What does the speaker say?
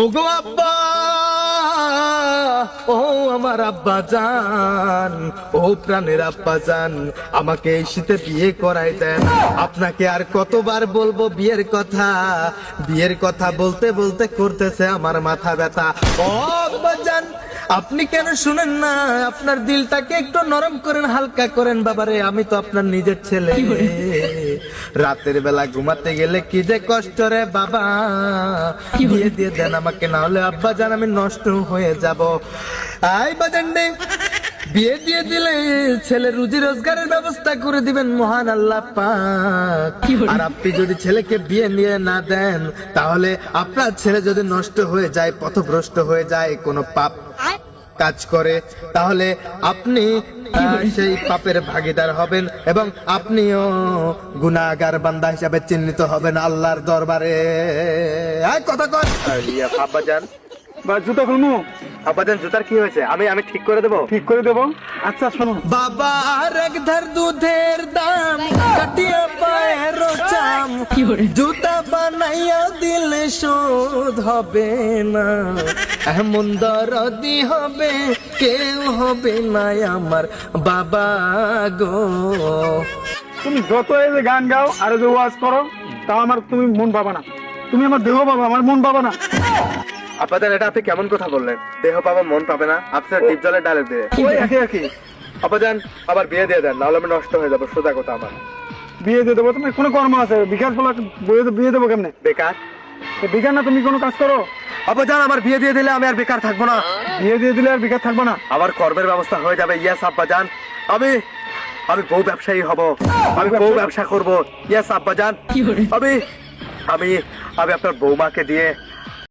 ওগো আব্বা, ও আমার আব্বা জান, ও প্রাণের আব্বা জান, আমাকে এই শীতে বিয়ে করাই দেন। আপনাকে আর কতবার বলব বিয়ের কথা? বিয়ের কথা বলতে বলতে করতেছে আমার মাথা ব্যথা। ও আব্বা জান আপনি কেন শুনেন না? আপনার দিলটাকে একটু নরম করেন হালকা করেন। বাবারে আমি তো আপনার নিজের ছেলে। রাতের বেলা ঘুমাতে গেলে কি যে কষ্ট রে বাবা। বিয়ে দিয়ে দেন আমাকে না হলে আব্বা জান আমি নষ্ট হয়ে যাব। আই বাজান্ডে বিয়ে দিয়ে দিলে ছেলে রুজি রোজগারের ব্যবস্থা করে দিবেন মহান আল্লাহ পাক। আর আপনি যদি ছেলেকে বিয়ে নিয়ে না দেন তাহলে আপনার ছেলে যদি নষ্ট হয়ে যায় পথভ্রষ্ট হয়ে যায় কোনো পাপ কাজ করে তাহলে আপনি সেই পাপের ভাগিদার হবেন এবং আপনিও গুনাগার বান্দা হিসাবে চিহ্নিত হবেন আল্লাহর দরবারে। কথা আব্বা জুতো খুলমু। আব্বা জান জুতার কি হয়েছে? আমি আমি ঠিক করে দেবো? ঠিক করে দেবো। আচ্ছা শোনো বাবা আর এক ধার দুধের দাম কাটিয়া পায়ের চাম। জুতা বানাইয়া দিলে শোধ হবে না। এমন দরদি হবে কেউ হবে না আমার বাবা গো। তুমি যত এই যে গান গাও আর যে ওয়াজ করো তাও আমার তুমি মন পাবা না। তুমি আমার দেহ পাবা আমার মন পাবা না। আপনাদের এটা আপনি কেমন কথা বললেন? দেহ পাবা মন পাবে না। আপনার ডিপ জলের ডালে দিয়ে। ওই একই একই। আপাদান আবার বিয়ে দিয়ে দেন নাহলে আমি নষ্ট হয়ে যাব সোজা কথা আমার। বিয়ে দিয়ে দেবো? তুমি কোনো কর্ম আছে? বিকাশ বলা বিয়ে দেবো কেমনে? বেকার? তো বিকাশ না তুমি কোনো কাজ করো? আমার বিয়ে দিয়ে দিলে আমি আর বেকার থাকব না। বিয়ে দিয়ে দিলে আর বিকাশ থাকবে না? আমার কর্মের ব্যবস্থা হয়ে যাবে ইয়াস আব্বাজান আমি আমি বউ ব্যবসায়ী হব। আমি বউ ব্যবসা করব। ইয়াস আব্বাজান আমি আমি আমি আপনার বৌমাকে দিয়ে